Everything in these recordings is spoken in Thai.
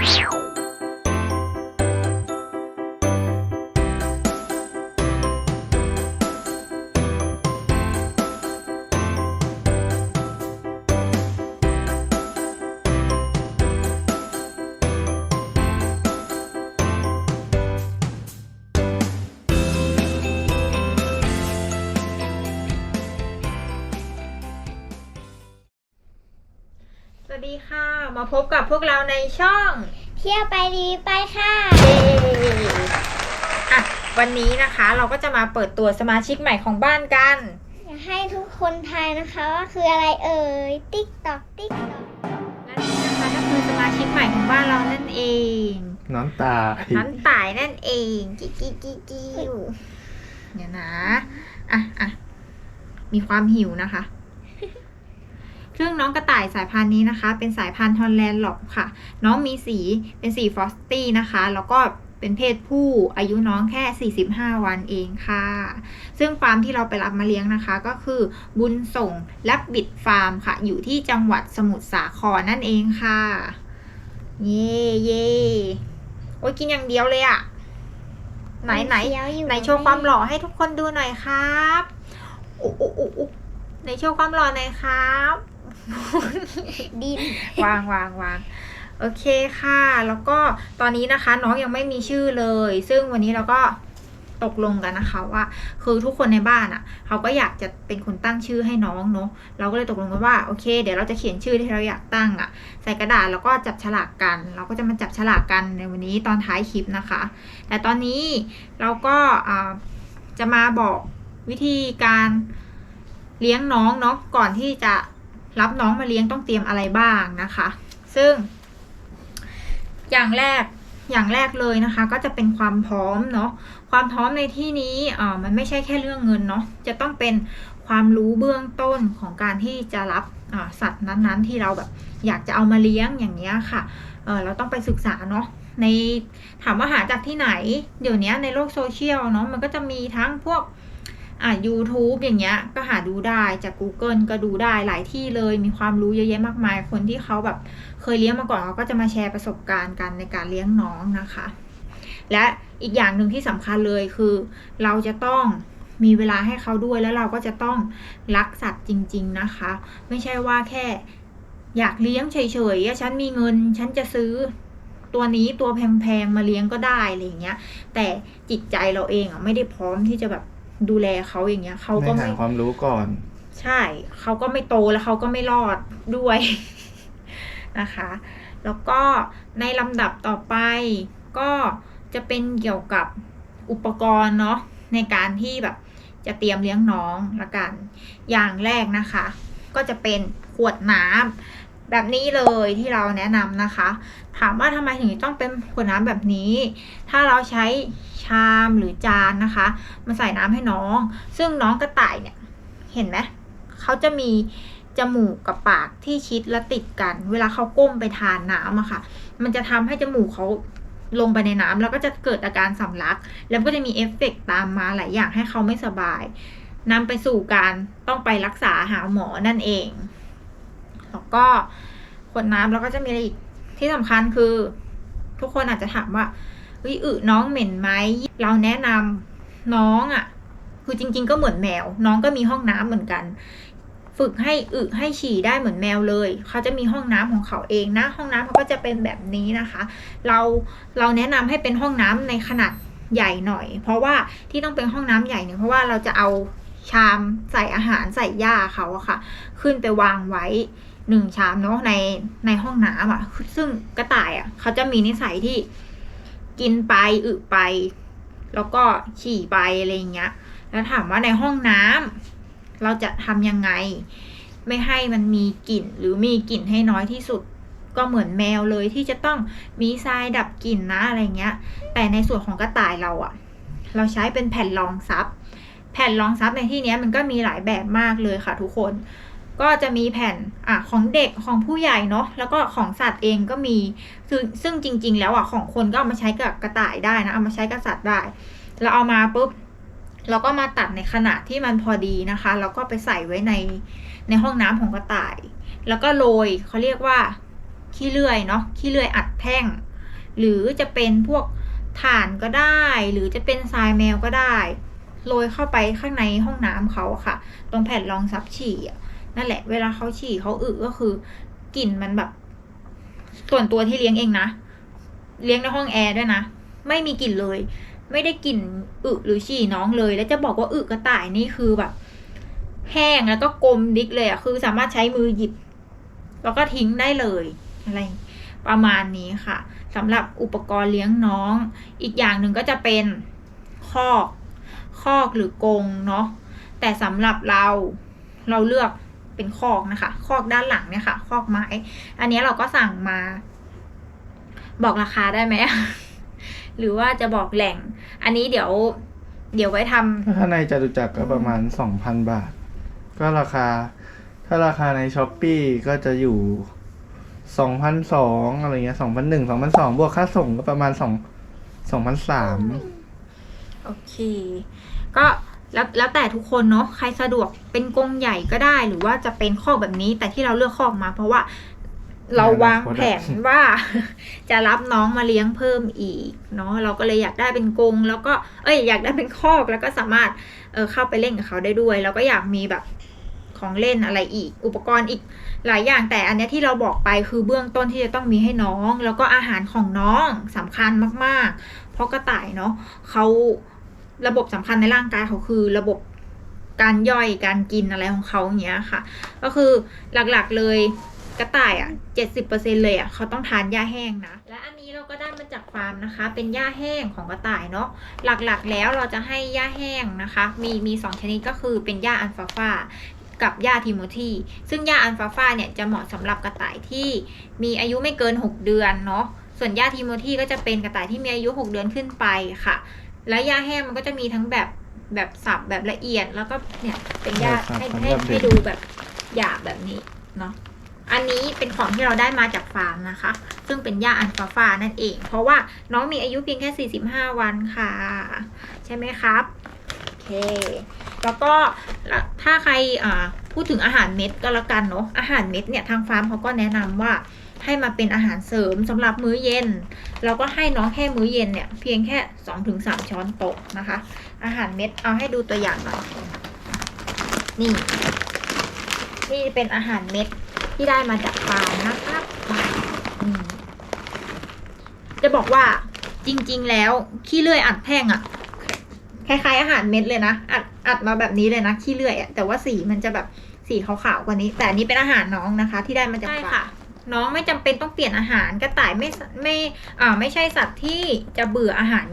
Thank you. สวัสดีค่ะ มาพบกับพวกเราในช่องเที่ยวไปรีวิวไปค่ะเย้อะ วันนี้นะคะเราก็จะมาเปิดตัวสมาชิกใหม่ของบ้านกัน อยากให้ทุกคนทายนะคะว่าคืออะไรเอ่ย ติ๊กตอกติ๊กตอกและนี่นะคะก็คือสมาชิกใหม่ของบ้านเรานั่นเอง น้ำตาน้ำตายนั่นเองกิ๊กกิ๊กกิ๊กกิ๊วเดี๋ยวนะ อะอะมีความหิวนะคะ ซึ่งน้องกระต่ายสายพันธุ์นี้นะคะ เป็นสายพันธุ์ฮอลแลนด์หลอกค่ะ น้องมีสีเป็นสีฟรอสตี้นะคะ แล้วก็เป็นเพศผู้อายุน้องแค่ 45 วันเองค่ะ ซึ่งฟาร์มที่เราไปรับมาเลี้ยงนะคะก็คือบุญส่งและบิดฟาร์มค่ะ อยู่ที่จังหวัดสมุทรสาครนั่นเองค่ะ เย่เย่โอ้ยกินอย่างเดียวเลยอะไหนไหนเคี้ยวอยู่ไหนโชว์ความหล่อให้ทุกคนดูหน่อยครับอุ๊อุ๊อุ๊อุ๊ไหนโชว์ความหล่อหน่อยครับ ดิน วางวางวางโอเคค่ะ แล้วก็ตอนนี้นะคะน้องยังไม่มีชื่อเลย ซึ่งวันนี้เราก็ตกลงกันนะคะว่า คือทุกคนในบ้านอะ่ะ เขาก็อยากจะเป็นคนตั้งชื่อให้น้องเนาะเราก็เลยตกลงกันว่าโอเค เดี๋ยวเราจะเขียนชื่อที่เราอยากตั้งอะ่ะ ใส่กระดาษแล้วก็จับฉลากกัน เราก็จะมาจับฉลากกันในวันนี้ตอนท้ายคลิปนะคะ แต่ตอนนี้เราก็จะมาบอกวิธีการเลี้ยงน้องเนาะก่อนที่จะ รับน้องมาเลี้ยงต้องเตรียมอะไรบ้างนะคะ ซึ่ง อย่างแรกอย่างแรกเลยนะคะ ก็จะเป็นความพร้อมเนาะความพร้อมในที่นี้อ่ามันไม่ใช่แค่เรื่องเงินเนาะจะต้องเป็นความรู้เบื้องต้นของการที่จะรับสัตว์นั้นๆ ที่เราแบบอยากจะเอามาเลี้ยงอย่างเนี้ยค่ะเเราต้องไปศึกษาเนาะในถามว่าหาจากที่ไหน เดี๋ยวนี้ในโลกโซเชียลเนาะมันก็จะมีทั้งพวก อ่า YouTube อย่างเงี้ย ก็หาดูได้จาก Google ก็ดูได้หลายที่เลยมีความรู้เยอะแยะมากมาย คนที่เขาแบบเคยเลี้ยงมาก่อนเขาก็จะมาแชร์ประสบการณ์กันในการเลี้ยงน้องนะคะ และอีกอย่างหนึ่งที่สำคัญเลยคือ เราจะต้องมีเวลาให้เขาด้วยแล้วเราก็จะต้องรักสัตว์จริง ๆนะคะ ไม่ใช่ว่าแค่อยากเลี้ยงเฉยๆฉันมีเงิน ฉันจะซื้อตัวนี้ตัวแพงๆมาเลี้ยงก็ได้อะไรอย่างเงี้ย แต่จิตใจเราเองอะไม่ได้พร้อมที่จะแบบ ดูแลเขาอย่างเงี้ยเขาก็ไม่หาไม่ความรู้ก่อน ใช่เขาก็ไม่โตแล้วเขาก็ไม่รอดด้วยนะคะ แล้วก็ในลำดับต่อไปก็จะเป็นเกี่ยวกับอุปกรณ์เนาะในการที่แบบจะเตรียมเลี้ยงน้องละกัน อย่างแรกนะคะ ก็จะเป็นขวดน้ำแบบนี้เลยที่เราแนะนำนะคะ ถามว่าทำไมถึงต้องเป็นขวดน้ำแบบนี้ ถ้าเราใช้ชามหรือจานนะคะ มาใส่น้ำให้น้อง ซึ่งน้องกระต่ายเนี่ย เห็นไหมเขาจะมีจมูกกับปากที่ชิดและติดกัน เวลาเขาก้มไปทานน้ำอะค่ะ มันจะทำให้จมูกเขาลงไปในน้ำแล้วก็จะเกิดอาการสำลัก แล้วก็จะมีเอฟเฟกต์ตามมาหลายอย่างให้เขาไม่สบายนำไปสู่การต้องไปรักษาหาหมอนั่นเอง แล้วก็ขวดน้ำแล้วก็จะมีอะไรอีกที่สำคัญคือ ทุกคนอาจจะถามว่า เฮ้ยอึน้องเหม็นไหมเราแนะนำน้องอะ่ะ คือจริง ๆ ก็เหมือนแมว น้องก็มีห้องน้ำเหมือนกัน ฝึกให้อึให้ฉี่ได้เหมือนแมวเลย เขาจะมีห้องน้ำของเขาเองนะ ห้องน้ำเขาก็จะเป็นแบบนี้นะคะ เราเราแนะนำให้เป็นห้องน้ำในขนาดใหญ่หน่อย เพราะว่าที่ต้องเป็นห้องน้ำใหญ่เนี่ยเพราะว่าเราจะเอาชามใส่อาหารใส่หญ้าเขาอะค่ะ ขึ้นไปวางไว้หนึ่งชามเนาะในในห้องน้ำอะซึ่งกระต่ายอะเขาจะมีนิสัยที่ กินไปอึไป แล้วก็ฉี่ไปอะไรอย่างเงี้ย แล้วถามว่าในห้องน้ำเราจะทำยังไง ไม่ให้มันมีกลิ่นหรือมีกลิ่นให้น้อยที่สุด ก็เหมือนแมวเลยที่จะต้องมีทรายดับกลิ่นนะอะไรเงี้ย แต่ในส่วนของกระต่ายเราอะเราใช้เป็นแผ่นรองซับแผ่นรองซับในที่นี้มันก็มีหลายแบบมากเลยค่ะทุกคน ก็จะมีแผ่นอะของเด็กของผู้ใหญ่เนาะแล้วก็ของสัตว์เองก็มีซึ่งซึ่งจริง ๆ แล้วอะของคนก็เอามาใช้กับกระต่ายได้นะเอามาใช้กับสัตว์ได้เราเอามาปุ๊บเราก็มาตัดในขนาดที่มันพอดีนะคะ แล้วก็ไปใส่ไว้ในในห้องน้ำของกระต่าย แล้วก็โรยเขาเรียกว่าขี้เลื่อยเนาะขี้เลื่อยอัดแท่ง หรือจะเป็นพวกถ่านก็ได้ หรือจะเป็นทรายแมวก็ได้โรยเข้าไปข้างในห้องน้ำเขาค่ะ ตรงแผ่นรองซับฉี่อะ นั่นแหละ เวลาเขาฉี่เขาอึก็คือกลิ่นมันแบบ ส่วนตัวที่เลี้ยงเองนะ เลี้ยงในห้องแอร์ด้วยนะ ไม่มีกลิ่นเลย ไม่ได้กลิ่นอึหรือฉี่น้องเลย แล้วจะบอกว่าอึกระต่ายนี่คือแบบ แห้งแล้วก็กลมดิกเลยอะคือสามารถใช้มือหยิบ แล้วก็ทิ้งได้เลยอะไรประมาณนี้ค่ะสำหรับอุปกรณ์เลี้ยงน้อง อีกอย่างหนึ่งก็จะเป็นคอก คอกหรือกรงเนาะแต่สำหรับเราเราเลือก เป็นคอกนะคะ คอกด้านหลังเนี่ยค่ะ คอกไม้ อันนี้เราก็สั่งมา บอกราคาได้ไหม หรือว่าจะบอกแหล่ง อันนี้เดี๋ยว เดี๋ยวไว้ทำถ้าในจตุจักรก็ประมาณสองพันบาท ก็ราคา ถ้าราคาในช้อปปีก็จะอยู่สองพันสองอะไรเงี้ยสองพันหนึ่งสองพันสองบวกค่าส่งก็ประมาณสองสองพันสามโอเค ก็ แล้วแล้วแต่ทุกคนเนาะใครสะดวกเป็นกรงใหญ่ก็ได้ หรือว่าจะเป็นคอกแบบนี้ แต่ที่เราเลือกคอกมา เพราะว่าเราวางแผนว่า จะรับน้องมาเลี้ยงเพิ่มอีกเนาะเราก็เลยอยากได้เป็นกรงแล้วก็เอ้ยอยากได้เป็นคอกแล้วก็สามารถเออเข้าไปเล่นกับเขาได้ด้วย แล้วก็อยากมีแบบของเล่นอะไรอีก อุปกรณ์อีกหลายอย่างแต่อันเนี้ยที่เราบอกไปคือเบื้องต้นที่จะต้องมีให้น้อง แล้วก็อาหารของน้องสำคัญมาก ๆ เพราะกระต่ายเนาะเขา ระบบสำคัญในร่างกายเขาคือระบบการย่อยการกินอะไรของเขาอย่างเงี้ยค่ะ ก็คือหลักๆเลยกระต่ายอะเจ็ดสิบเปอร์เซ็นเลยอะเขาต้องทานหญ้าแห้งนะ และอันนี้เราก็ได้มาจากฟาร์มนะคะ เป็นหญ้าแห้งของกระต่ายเนาะ หลักๆแล้วเราจะให้หญ้าแห้งนะคะ มีมีสองชนิดก็คือเป็นหญ้าอัลฟาฟากับหญ้าทิโมธีซึ่งหญ้าอัลฟาฟาเนี่ยจะเหมาะสำหรับกระต่ายที่มีอายุไม่เกิน 6 เดือนเนาะ ส่วนหญ้าทิโมธีก็จะเป็นกระต่ายที่มีอายุ 6 เดือนขึ้นไปค่ะ และหญ้าแห้งมันก็จะมีทั้งแบบแบบสับแบบละเอียด แล้วก็เนี่ยเป็นหญ้าให้ให้ให้ดูแบบหยาบแบบนี้เนาะอันนี้เป็นของที่เราได้มาจากฟาร์มนะคะ ซึ่งเป็นหญ้าอันฟาฟานั่นเอง เพราะว่าน้องมีอายุเพียงแค่ 45 วันค่ะ ใช่ไหมครับ โอเค แล้วก็ถ้าใครอ่าพูดถึงอาหารเม็ดก็แล้วกันเนาะอาหารเม็ดเนี่ยทางฟาร์มเขาก็แนะนำว่า ให้มาเป็นอาหารเสริมสำหรับมื้อเย็น เราก็ให้น้องแค่มื้อเย็นเนี่ย เพียงแค่ 2-3 ช้อนโต๊ะนะคะ อาหารเม็ดเอาให้ดูตัวอย่างหน่อยนี่นี่เป็นอาหารเม็ดที่ได้มาจากฟาร์มนะครับอืมจะบอกว่าจริง ๆ แล้วขี้เลื่อยอัดแท่งอะคล้ายๆอาหารเม็ดเลยนะอัดอัดมาแบบนี้เลยนะขี้เลื่อยอะแต่ว่าสีมันจะแบบสีขาวๆกว่านี้ แต่อันนี้เป็นอาหารน้องนะคะ ที่ได้มาจากฟาร์ม น้องไม่จำเป็นต้องเปลี่ยนอาหารกระต่ายไม่ไม่อ่าไม่ใช่สัตว์ที่จะเบื่ออาหาร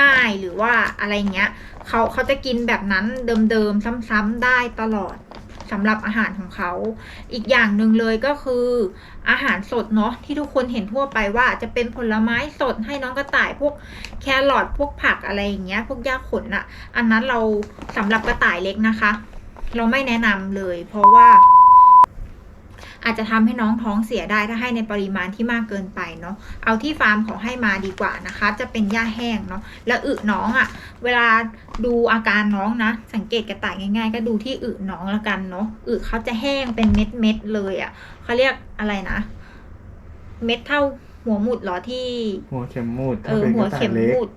ง่ายหรือว่าอะไรเงี้ยเขาเขาจะกินแบบนั้นเดิมๆซ้ำๆได้ตลอดสำหรับอาหารของเขา อีกอย่างหนึ่งเลยก็คืออาหารสดเนาะที่ทุกคนเห็นทั่วไปว่าจะเป็นผลไม้สดให้น้องกระต่ายพวกแครอทพวกผักอะไรอย่างเงี้ย พวกหญ้าขนอะอันนั้นเราสำหรับกระต่ายเล็กนะคะ เราไม่แนะนำเลย เพราะว่า อาจจะทำให้น้องท้องเสียได้ถ้าให้ในปริมาณที่มากเกินไปเนาะเอาที่ฟาร์มเขาให้มาดีกว่านะคะ จะเป็นหญ้าแห้งเนาะแล้วอึน้องอะ่ะ เวลาดูอาการน้องนะ สังเกตกระต่ายง่าย ๆ ก็ดูที่อึน้องละกันเนาะอึเขาจะแห้งเป็นเม็ดเม็ดๆเลยอะ่ะเขาเรียกอะไรนะ เม็ดเท่าหัวหมุดเหรอที่ หัวเข็มมูดเอถ้าอเป็นหักวระต่าเข็ยมเล็กมูด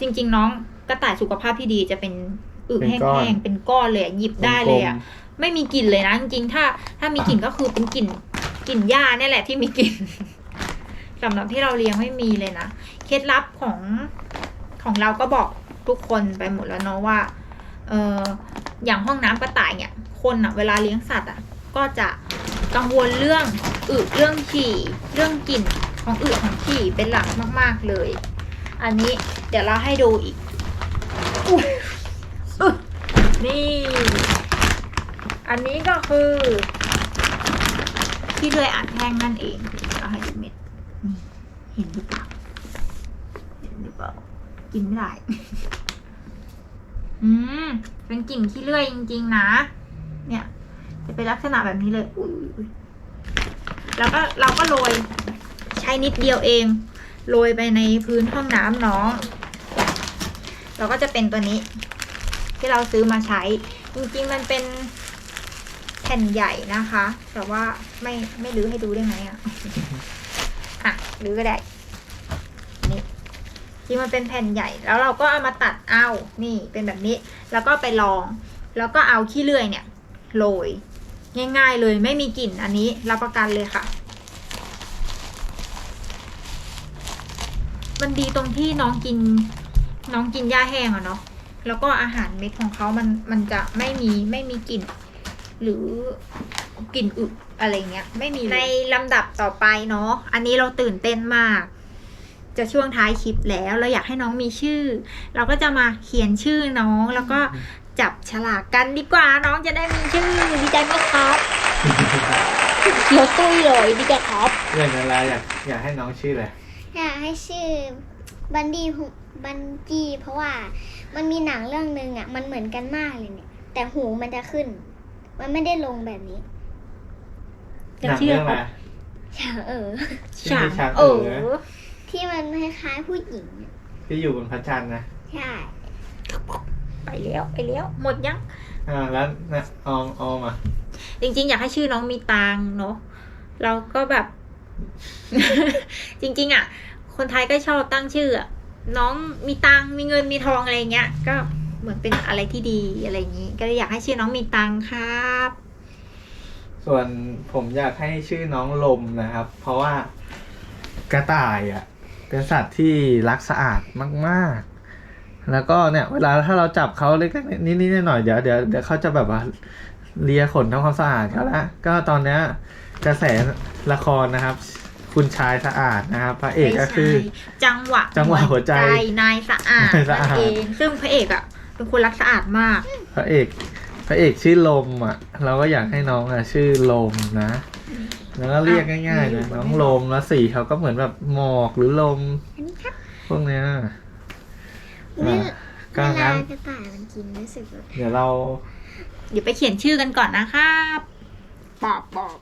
จริง ๆ น้องกระต่ายสุขภาพที่ดีจะเป็นอึเป็นแห้ก้อนงๆเป็นก้อนเลยอะหยิบได้เลยอะ ไม่มีกลิ่นเลยนะจริงๆถ้า ถ้ามีกลิ่นก็คือเป็นกลิ่นกลิ่นหญ้าเนี่ยแหละที่มีกลิ่นสำหรับที่เราเลี้ยงไม่มีเลยนะเคล็ดลับของของเราก็บอกทุกคนไปหมดแล้วเนาะว่าเอออย่างห้องน้ำกระต่ายเนี่ย คนอะเวลาเลี้ยงสัตว์อะก็จะกังวลเรื่องอึเรื่องฉี่เรื่องกลิ่นของอึของฉี่เป็นหลักมาก ๆเลย อันนี้เดี๋ยวเราให้ดูอีกอุ๊ยอึนี่ อันนี้ก็คือที่เลื่อยอัดแห้งนั่นเองเอาให้ดูเม็ดนี่เห็นหรือเปล่าเห็นหรือเปล่ากินไม่ได้ อืมเป็นกลิ่นขี้เลื่อยจริง ๆ นะ เนี่ย จะเป็นลักษณะแบบนี้เลยอุ้ยอุ๊ยแล้วก็เราก็โรยใช้นิดเดียวเอง โรยไปในพื้นห้องน้ำน้อง เราก็จะเป็นตัวนี้ ที่เราซื้อมาใช้ จริงๆมันเป็น แผ่นใหญ่นะคะ แต่ว่าไม่ไม่รื้อให้ดูได้ไหมอะอะรื้อก็ได้จริงมันเป็นแผ่นใหญ่แล้วเราก็เอามาตัดเอานี่เป็นแบบนี้ แล้วก็ไปลอง แล้วก็เอาขี้เลื่อยเนี่ยโรยง่าย ๆ เลยไม่มีกลิ่นอันนี้รับประกันเลยค่ะ มันดีตรงที่น้องกิน น้องกินหญ้าแห้งอะเนาะแล้วก็อาหารเม็ดของเขามันมันจะไม่มีไม่มีกลิ่น หรือกลิ่นอึอะไรเงี้ย ไม่มีในลำดับต่อไปเนาะอันนี้เราตื่นเต้นมาก จะช่วงท้ายคลิปแล้วเราอยากให้น้องมีชื่อ เราก็จะมาเขียนชื่อน้องแล้วก็จับฉลากกันดีกว่าน้องจะได้มีชื่อดีใจไหมครับเขียวตุ้ยเลยดีใจครับเรื่องอะไรอยากอยากให้น้องชื่ออะไรอยากให้ชื่อบันดี้บันจี้เพราะว่ามันมีหนังเรื่องหนึ่งอะ มันเหมือนกันมากเลยเนี่ย แต่หูมันจะขึ้น มันไม่ได้ลงแบบนี้จะหนังชื่อเรื่องอะไรฉางเออชื่อช้างเอเอ๋ออที่มันคล้ายๆผู้หญิงอะที่อยู่บนพระจันทร์นะใช่ ไปแล้วไปแล้วหมดยังอ่าแล้วนะออมออมอะจริง ๆ อยากให้ชื่อน้องมีตังค์เนาะเราก็แบบ จริง ๆ อะ คนไทยก็ชอบตั้งชื่ออะน้องมีตังค์มีเงินมีทองอะไรเงี้ยก็ เหมือนเป็นอะไรที่ดีอะไรอย่างนี้ ก็เลยอยากให้ชื่อน้องมีตังค์ครับ ส่วนผมอยากให้ชื่อน้องลมนะครับ เพราะว่ากระต่ายอะ เป็นสัตว์ที่รักสะอาดมากๆ แล้วก็เนี่ย เวลาถ้าเราจับเขาเล็กๆนิดๆหน่อยๆเดี๋ยวเดี๋ยวเดี๋ยวเขาจะแบบว่าเลียขนทำความสะอาดเขาละก็ตอนเนี้ยกระแสละครนะครับ คุณชายสะอาดนะครับพระเอกก็คือ ไม่ใช่จังหวะจังหวะหัวใจนายสะอาดนายสะอาดนั่นเองซึ่งพระเอกอะ เป็นคนรักสะอาดมาก พระเอกพระเอกชื่อลมอะ เราก็อยากให้น้องอะ ชื่อลมนะแล้วก็เรียกง่ายๆเลยน้องลมแล้วสีเขาก็เหมือนแบบหมอกหรือลม อันนี้ครับพวกเนี้ยเวอ่าลาก็เวลางั้นกระต่ายมันกินรู้สึกแบบเดี๋ยวเราเดี๋ยวไปเขียนชื่อกันก่อนนะครับปอบปอบ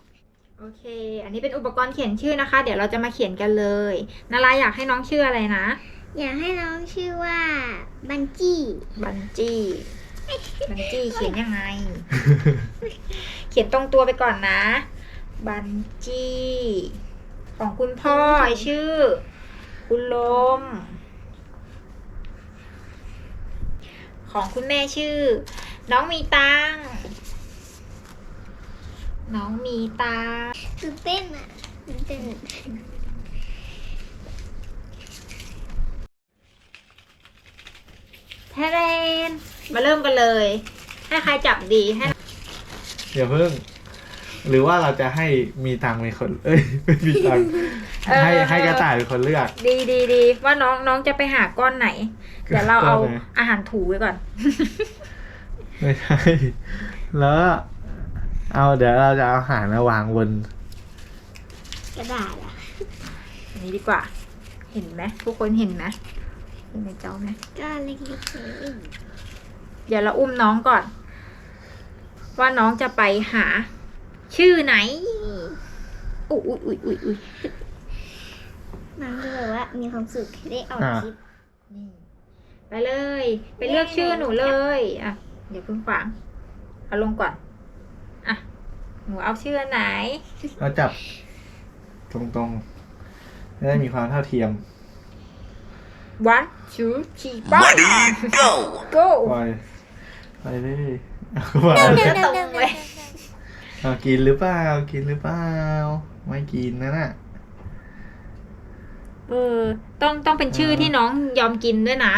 โอเค อันนี้เป็นอุปกรณ์เขียนชื่อนะคะ เดี๋ยวเราจะมาเขียนกันเลย นาราอยากให้น้องชื่ออะไรนะ อยากให้น้องชื่อว่าบันจี้ บันจี้ บันจี้เขียนยังไง เขียนตรงตัวไปก่อนนะ บันจี้ ของคุณพ่อชื่อ คุณลม ของคุณแม่ชื่อ น้องมีตังค์น้องมีตังค์ตื่นเต้นอะตื่นเต้น แทเรนมาเริ่มกันเลย ให้ใครจับดีให้เดี๋ยวเพิ่ง หรือว่าเราจะให้มีตังค์เป็นคน เอ้ยไม่มีตังค์เออให้ให้กระต่ายเป็นคนเลือกดีดีดีว่าน้องน้องจะไปหาก้อนไหน เดี๋ยวเราเอาก้อนไหนอาหารถูไว้ก่อน ไม่ใช่ แล้ว เอาเดี๋ยวเราจะเอาอาหารมาวางบนกระดาษอะอันนี้ดีกว่า เห็นไหมทุกคนเห็นไหม เห็นในจอไหมก็เล็กๆเลยเดี๋ยวเราอุ้มน้องก่อน ว่าน้องจะไปหา ชื่อไหนอุ้ยอุ้ยอุ้ยอุ้ยอุ้ยน้องก็แบบว่ามีความสุขที่ได้ออกอ่าคลิปนี่ไปเลย ไปเลือกชื่อหนูเลยอะเดี๋ยวเพิ่งขวางเอาลงก่อนอะหนูเอาชื่อไหนเราจับตรงๆจะได้มีความเท่าเทียม one two three four go go ปล่อยไปเลยเอาเข้ามาเดี๋ยวตรงเลยเอากินหรือเปล่า กินหรือเปล่า ไม่กินนะน่ะ เออ ต้องต้องเป็นชื่ออ่าที่น้องยอมกินด้วยนะ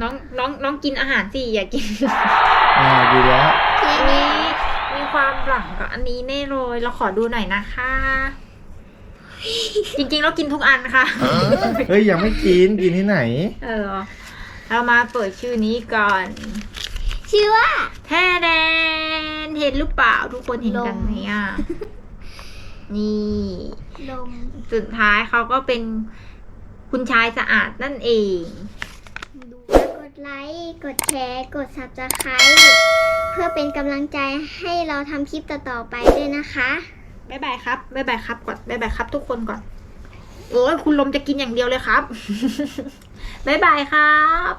น้องน้องน้องกินอาหารสิอย่ากินอ่ากินแล้วมีมีความหลังกับอันนี้แน่เลยเราขอดูหน่อยนะคะ จริงๆเรากินทุกอันค่ะ เฮ้ยยังไม่กินกินที่ไหน เออ เรามาเปิดชื่อนี้ก่อน ชื่อว่าแท้แดนเห็นหรือเปล่าทุกคนเห็นกันไหมอะ นี่ลมสุดท้ายเขาก็เป็นคุณชายสะอาดนั่นเอง ดูแล้วกดไลค์กดแชร์กด subscribe เพื่อเป็นกำลังใจให้เราทำคลิปต่อๆไปด้วยนะคะ บายบายครับบายบายครับก่อนบายบายครับ ทุกคนก่อน โอ้คุณลมจะกินอย่างเดียวเลยครับบายบายครับ